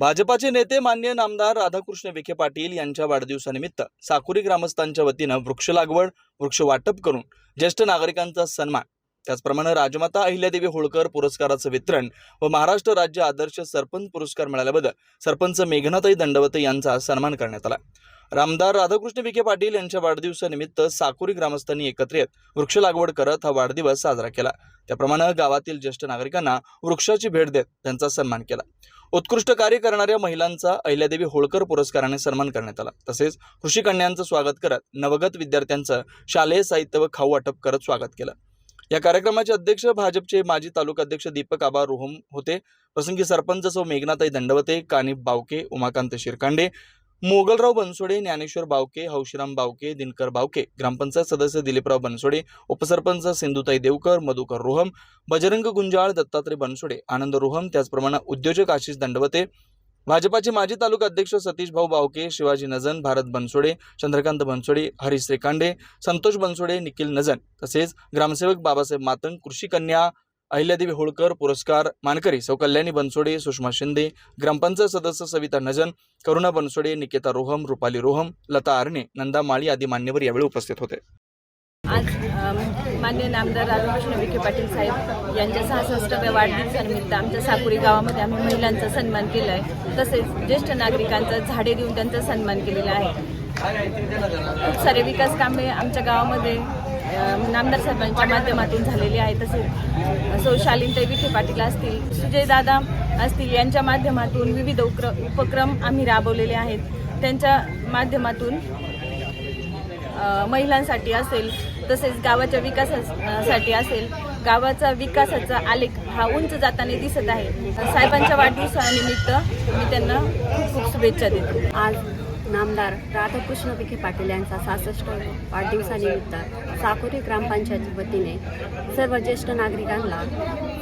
भाजपाचे नेते मान्य नामदार राधाकृष्ण विखे पाटील यांच्या वाढदिवसानिमित्त साकुरी ग्रामस्थांच्या वतीनं वृक्ष लागवड वृक्ष वाटप करून ज्येष्ठ नागरिकांचा सन्मान त्याचप्रमाणे राजमाता अहिल्यादेवी होळकर पुरस्काराचं वितरण व महाराष्ट्र राज्य आदर्श सरपंच पुरस्कार मिळाल्याबद्दल सरपंच मेघनाताई दंडवते यांचा सन्मान करण्यात आला. रामदार राधाकृष्ण विखे पाटील यांच्या वाढदिवसानिमित्त साकुरी ग्रामस्थांनी एकत्र येत वृक्ष लागवड करत हा वाढदिवस साजरा केला. त्याप्रमाणे गावातील ज्येष्ठ नागरिकांना वृक्षाची भेट देत त्यांचा सन्मान केला. उत्कृष्ट कार्य करणाऱ्या महिलांचा अहिल्यादेवी होळकर पुरस्काराने सन्मान करण्यात आला. तसेच कृषी कन्यांचं स्वागत करत नवगत विद्यार्थ्यांचं शालेय साहित्य व खाऊ वाटप करत स्वागत केलं. या कार्यक्रमाचे अध्यक्ष भाजपचे माजी तालुका अध्यक्ष दीपक आबा रोहम होते. प्रसंगी सरपंच सौ मेघनाताई दंडवते कानिप बावके उमाकांत शिरकांडे मोगलराव बनसोडे ज्ञानेश्वर बावके हौशीराम बावके दिनकर बावके ग्रामपंचायत सदस्य दिलीपराव बनसोडे उपसरपंच सिंधुताई देवकर मधुकर रोहम बजरंग गुंजाळ दत्तात्रय बनसोडे आनंद रोहम त्याचप्रमाणे उद्योजक आशिष दंडवते भाजपाचे माजी तालुका अध्यक्ष सतीश भाऊ बावके शिवाजी नजन भारत बनसोडे चंद्रकांत बनसोडे हरीश श्रीकांडे संतोष बनसोडे निखिल नजन तसेच ग्रामसेवक बाबासाहेब मातंग कृषी कन्या अहिल्यादेवी होळकर पुरस्कार मानकरी सौ कल्याणी बनसोडे सुषमा शिंदे ग्रामपंचायत सदस्य सविता नजन करुणा बनसोडे निकेता रोहम रुपाली रोहम लता आरणे नंदा माळी आदी मान्यवर यावेळी उपस्थित होते. आज मान्य नामदार राधाकृष्ण विखे पाटील साहेब यांच्या सहासष्टव्या वाढदिवसानिमित्त आमच्या साकुरी गावामध्ये आम्ही महिलांचा सन्मान केला आहे तसेच ज्येष्ठ नागरिकांचा झाडे देऊन त्यांचा सन्मान केलेला आहे. खूप सारे विकास कामे आमच्या गावामध्ये नामदार साहेबांच्या माध्यमातून झालेली आहे तसेच सौ शालीनताई विखे पाटील असतील सुजय दादा असतील यांच्या माध्यमातून विविध उक्र उपक्रम आम्ही राबवलेले आहेत. त्यांच्या माध्यमातून महिलांसाठी असेल तसेच गावाच्या विकासासाठी असेल गावाचा विकासाचा आलेख हा उंच जाताना दिसत आहे. साहेबांच्या वाढदिवसानिमित्त मी त्यांना खूप खूप शुभेच्छा देते. आज नामदार राधाकृष्ण विखे पाटील यांचा सहासष्ट वाढदिवसानिमित्त साकोरी ग्रामपंचायती वतीने सर्व ज्येष्ठ नागरिकांना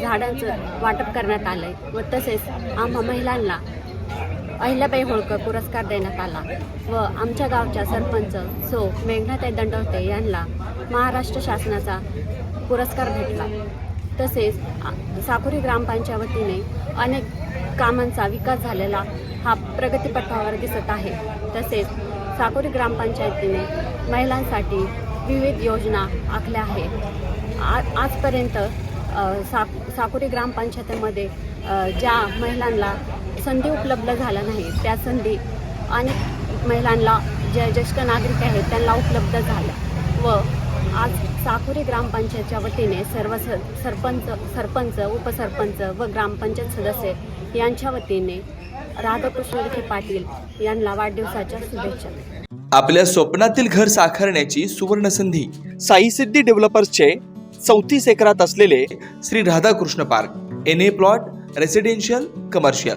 झाडांचं वाटप करण्यात आलं आहे व तसेच आम्हा महिलांना अहिल्याबाई होळकर पुरस्कार देण्यात आला व आमच्या गावच्या सरपंच सो मेघनाताई दंडवते यांना महाराष्ट्र शासनाचा पुरस्कार भेटला. तसेच साकुरी ग्रामपंचायत वतीने अनेक कामांचा विकास झालेला हा प्रगतीपथावर दिसत आहे. तसेच साकुरी ग्रामपंचायतीने महिलांसाठी विविध योजना आखल्या आहेत. आ आजपर्यंत साक सा साकुरी ग्रामपंचायतीमध्ये ज्या महिलांना संधी उपलब्ध झाल्या नाही त्या संधी अनेक महिलांना ज्या ज्येष्ठ नागरिक आहेत त्यांना उपलब्ध झाल्या. व आज साकुरी ग्रामपंचायतच्या वतीने सर्व स सरपंच सरपंच उपसरपंच व ग्रामपंचायत सदस्य यांच्या वतीने राधाकृष्ण विखे पाटील यांना वाढदिवसाच्या शुभेच्छा. आपल्या स्वप्नातील घर साकारण्याची सुवर्ण संधी साई सिद्धी डेव्हलपर्सचे चौतीस एकरात असलेले Shri Radhakrishna park N A plot residential commercial.